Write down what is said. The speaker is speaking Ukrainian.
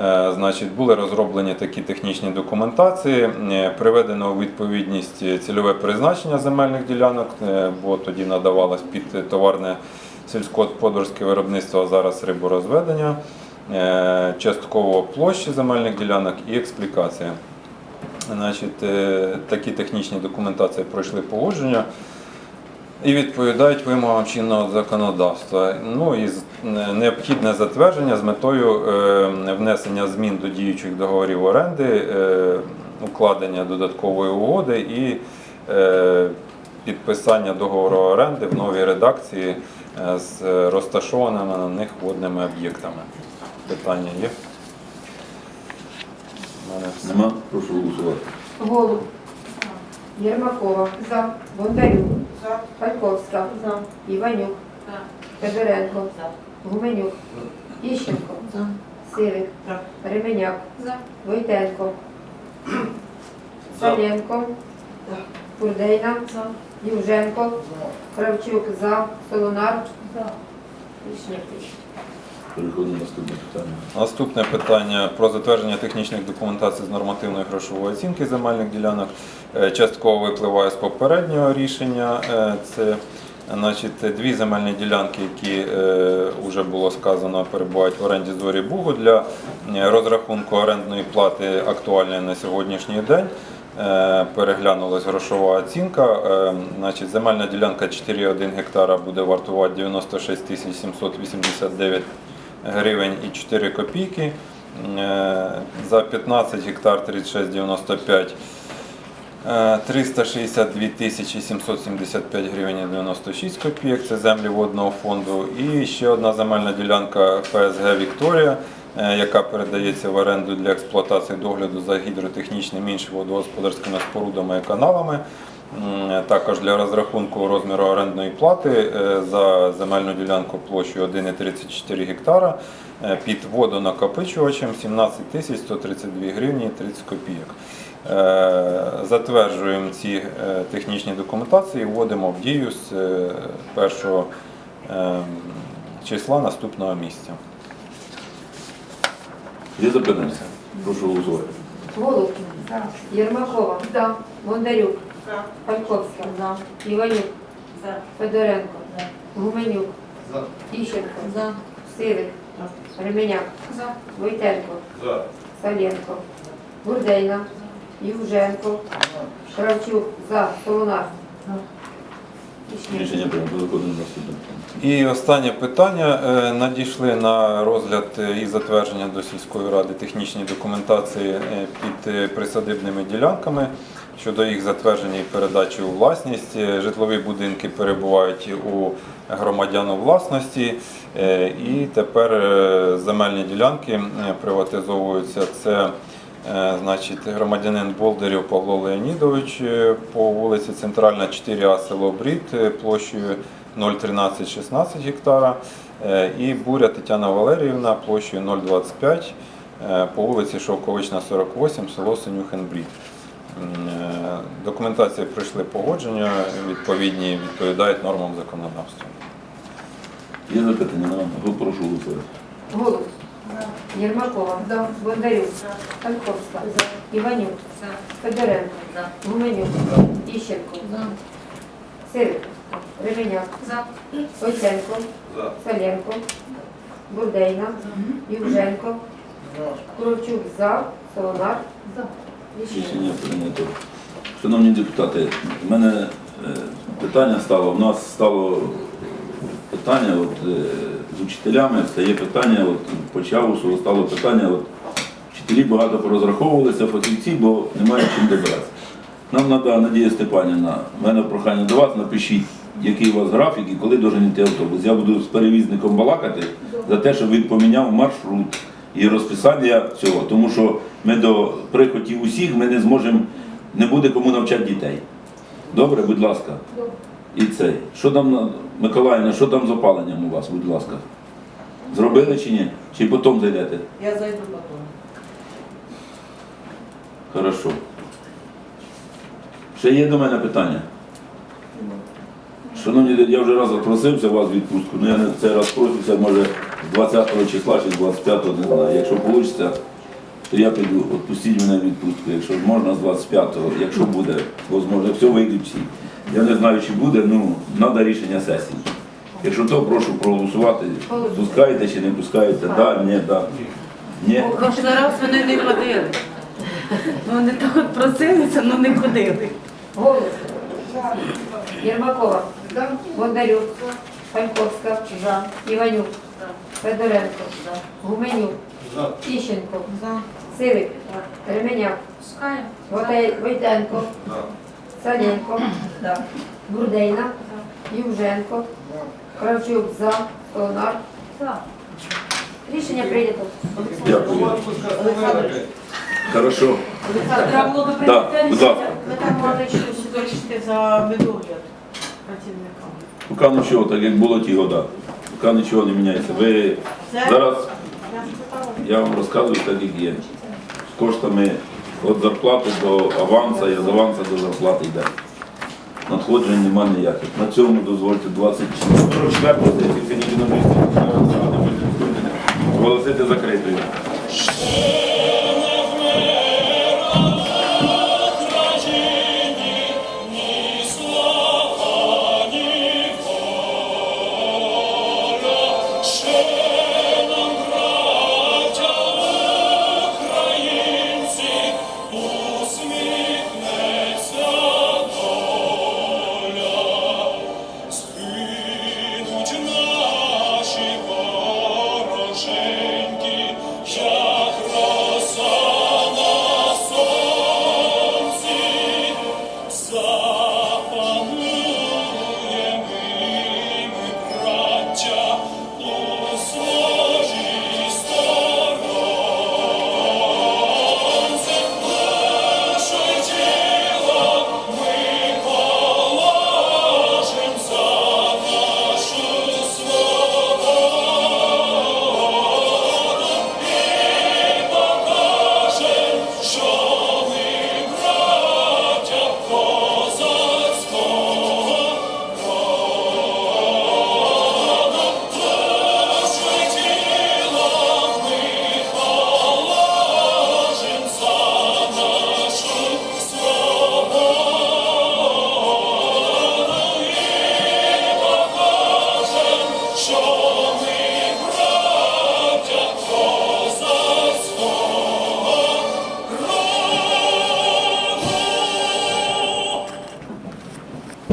Е, Значить, були розроблені такі технічні документації, е, приведено у відповідність цільове призначення земельних ділянок, е, бо тоді надавалось під товарне сільськогосподарське виробництво, а зараз риборозведення, частково площі земельних ділянок і експлікація. Значить, такі технічні документації пройшли погодження і відповідають вимогам чинного законодавства. Ну і необхідне затвердження з метою е, внесення змін до діючих договорів оренди, е, укладення додаткової угоди і е, підписання договору оренди в новій редакції е, з розташованими на них водними об'єктами. Питання є? Нема? Прошу голосувати. Голуб. Єрмакова. За. Бондарюк. За. Харьковська. За. Іванюк. Федоренко. Гуменюк. Іщенко. За. Сивик. За. Ременяк. За. Войтенко. Салєнко. За. Курдейна. За. Юженко. Кравчук. За. Солонар. За. Рішення прийнято. Переходимо наступне питання. Наступне питання про затвердження технічних документацій з нормативної грошової оцінки земельних ділянок. Е, Частково випливає з попереднього рішення. Е, Це значить, дві земельні ділянки, які вже було сказано, перебувають в оренді зорі Бугу для е, розрахунку орендної плати актуальної на сьогоднішній день. Е, Переглянулась грошова оцінка. Е, Значить, земельна ділянка 4,1 гектара буде вартувати 96 тисяч 789 гривень і 4 копійки. Е, За 15 гектар 36,95 е, 362 тисячі 775 гривень і 96 копійок. Це землі водного фонду. І ще одна земельна ділянка ФСГ Вікторія, е, яка передається в оренду для експлуатації догляду за гідротехнічним і іншими водогосподарськими спорудами і каналами. М, Також для розрахунку розміру орендної плати е, за земельну ділянку площею 1,34 гектара е, під водонакопичувачем 17 тисяч 132 гривні 30 копійок. Е, Затверджуємо ці е, технічні документації, вводимо в дію з е, першого е, числа наступного місяця. Є запитання? Прошу голосувати. Голуб. Єрмакова. За. Бондарюк. За. Харьковська. За. Іванюк. За. Федоренко. За. Гуменюк. За. Іщенко. За. Сивик. Ременяк. За. Войтенко. За. Салєнко. Бурдейна. Юженко. Кравчук. За. Солонар. Рішення прийнято. Переходимо наступне. І останнє питання. Е, Надійшли на розгляд е, і затвердження до сільської ради технічні документації е, під присадибними ділянками щодо їх затвердження і передачі у власність. Е, Житлові будинки перебувають у громадян у власності, е, і тепер е, земельні ділянки приватизовуються. Це Значить, громадянин Болдерів Павло Леонідович по вулиці Центральна, 4А село Брід площею 013-16 гектара. І Буря Тетяна Валеріївна площею 025 е, по вулиці Шовковична, 48, село Синюхен-Брід. Документації пройшли погодження, відповідні відповідають нормам законодавства. Є запитання? Го- Прошу голосувати. Голуб. Єрмакова. За. Бондарюк. За. Харьковська. За. Іванюк. За. Федоренко. За. Гуменюк. Іщенко. За. Сивик. Ременяк. За. Войтенко. Салєнко. Бурдейна. Юженко. Кравчук. За. Солонар. За. Рішення. Прийнято. Шановні депутати, в мене е, питання стало, в нас стало питання от, е, з учителями, стає питання, от, по чавусу стало питання, от, вчителі багато порозраховувалися, фахівці, бо немає чим добратися. Нам треба, Надія Степанівна, в мене прохання до вас, напишіть, який у вас графік і коли должен йти автобус. Я буду з перевізником балакати за те, щоб він поміняв маршрут і розписання цього, тому що ми до прихотів усіх ми не зможемо, не буде кому навчати дітей. Добре, будь ласка. І цей. Що там, на- Миколаївна, що там з опаленням у вас, будь ласка? Зробили чи ні? Чи потім зайдете? Я зайду потом. Хорошо. Ще є до мене питання? Шановні, я вже раз просився вас в відпустку, ну я на цей раз просився, може з 20 числа чи з 25 не знаю. Якщо вийде, то я піду, відпустіть мене в відпустку, якщо можна з 25-го, якщо буде, можливо, все вийдуть всі. Я не знаю, чи буде, ну, треба рішення сесії. Якщо то, прошу проголосувати, пускаєте чи не пускаєте, да, ні, да. Ні. Прошлий раз вони не ходили. Ну, Вони так от просилися, але не ходили. Голос. Єрмакова. Бондарюк. Паньковська. Іванюк. Федоренко. Гуменюк. Тищенко. Сивик. Ременяк. Войтенко. Саленко. Бурдейна. Ювженко. Кравчук за. Солонар. Рішення прийнято. Дякую. Хорошо. Треба було би Да, прийняти будь ласка. Ми там мали щось за медогляд працівникам. Поки нічого, так як було ті года. Поки нічого не міняється. Ви Це зараз я спитала. я вам розказую так, як є. З коштами від зарплати до аванса і з аванса до зарплати йде. Надходжень немає ніяких. На цьому дозвольте 24 сесію оголосити закритою.